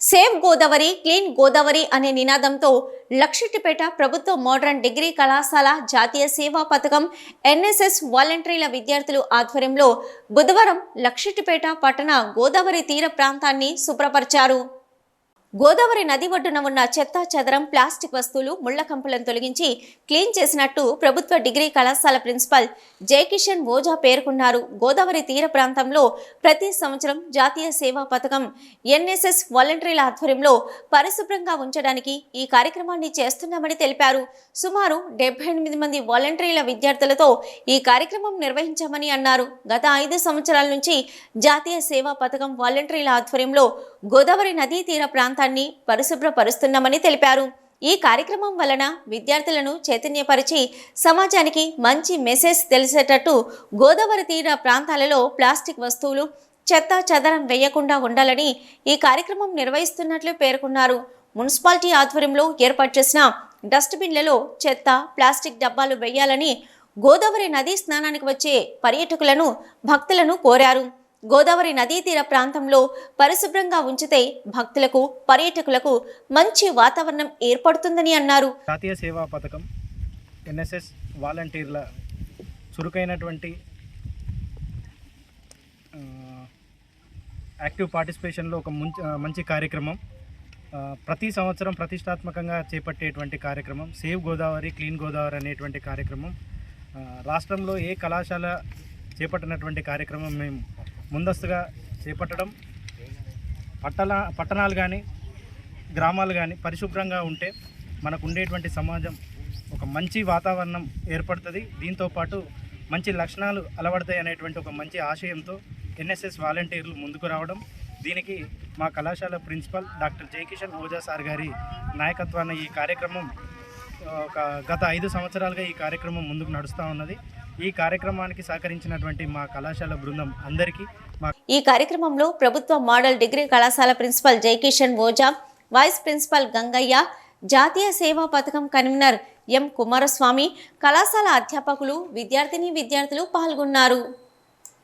Save Godavari clean Godavari అనే నినాదంతో లక్షిటిపేట ప్రభుత్వ మోడర్న్ డిగ్రీ కళాశాల జాతీయ సేవా పథకం ఎన్ఎస్ఎస్ వాలంటీర్ల విద్యార్థులు ఆధ్వర్యంలో బుధవారం లక్షిట్టిపేట పట్టణ గోదావరి తీర ప్రాంతాన్ని శుభ్రపరిచారు. గోదావరి నది ఒడ్డున ఉన్న చెత్త చెదరం ప్లాస్టిక్ వస్తువులు ముళ్ళ కంపలను తొలగించి క్లీన్ చేసినట్టు ప్రభుత్వ డిగ్రీ కళాశాల ప్రిన్సిపల్ జయకిషన్ ఓజా పేర్కొన్నారు. గోదావరి తీర ప్రాంతంలో ప్రతి సంవత్సరం జాతీయ సేవా పథకం ఎన్ఎస్ఎస్ వాలంటీర్ల ఆధ్వర్యంలో పరిశుభ్రంగా ఉంచడానికి ఈ కార్యక్రమాన్ని చేస్తున్నామని తెలిపారు. సుమారు డెబ్బై ఎనిమిది మంది వాలంటీర్ల విద్యార్థులతో ఈ కార్యక్రమం నిర్వహించామని అన్నారు. గత ఐదు సంవత్సరాల నుంచి జాతీయ సేవా పథకం వాలంటీర్ల ఆధ్వర్యంలో గోదావరి నదీ తీర ప్రాంతం ప్రాంతాన్ని పరిశుభ్రపరుస్తున్నామని తెలిపారు. ఈ కార్యక్రమం వలన విద్యార్థులను చైతన్యపరిచి సమాజానికి మంచి మెసేజ్ తెలిసేటట్టు గోదావరి తీర ప్రాంతాలలో ప్లాస్టిక్ వస్తువులు చెత్త చెదరం వేయకుండా ఉండాలని ఈ కార్యక్రమం నిర్వహిస్తున్నట్లు పేర్కొన్నారు. మున్సిపాలిటీ ఆధ్వర్యంలో ఏర్పాటు చేసిన డస్ట్బిన్లలో చెత్త ప్లాస్టిక్ డబ్బాలు వేయాలని గోదావరి నదీ స్నానానికి వచ్చే పర్యాటకులను భక్తులను కోరారు. గోదావరి నదీ తీర ప్రాంతంలో పరిశుభ్రంగా ఉంచితే భక్తులకు పర్యాటకులకు మంచి వాతావరణం ఏర్పడుతుందని అన్నారు. జాతీయ సేవా పథకం ఎన్ఎస్ఎస్ వాలంటీర్ల చురుకైనటువంటి యాక్టివ్ పార్టిసిపేషన్లో ఒక మంచి మంచి కార్యక్రమం ప్రతి సంవత్సరం ప్రతిష్టాత్మకంగా చేపట్టేటువంటి కార్యక్రమం సేవ్ గోదావరి క్లీన్ గోదావరి అనేటువంటి కార్యక్రమం రాష్ట్రంలో ఏ కళాశాల చేపట్టినటువంటి కార్యక్రమం మేము ముందస్తుగా చేపట్టడం పట్టణ పట్టణాలు కానీ గ్రామాలు కానీ పరిశుభ్రంగా ఉంటే మనకు ఉండేటువంటి సమాజం ఒక మంచి వాతావరణం ఏర్పడుతుంది. దీంతోపాటు మంచి లక్షణాలు అలవడతాయి అనేటువంటి ఒక మంచి ఆశయంతో ఎన్ఎస్ఎస్ వాలంటీర్లు ముందుకు రావడం. దీనికి మా కళాశాల principal doctor Jaikishan Oja sir గారి నాయకత్వాన ఈ కార్యక్రమం ఒక గత ఐదు సంవత్సరాలుగా ఈ కార్యక్రమం ముందుకు నడుస్తూ ఉన్నది. ఈ కార్యక్రమానికి సహకరించినటువంటి మా కళాశాల బృందం అందరికీ ఈ కార్యక్రమంలో ప్రభుత్వ మోడల్ డిగ్రీ కళాశాల principal Jaikishan Oja vice principal Gangaiah జాతీయ సేవా పథకం కన్వీనర్ ఎం కుమారస్వామి కళాశాల అధ్యాపకులు విద్యార్థిని విద్యార్థులు పాల్గొన్నారు.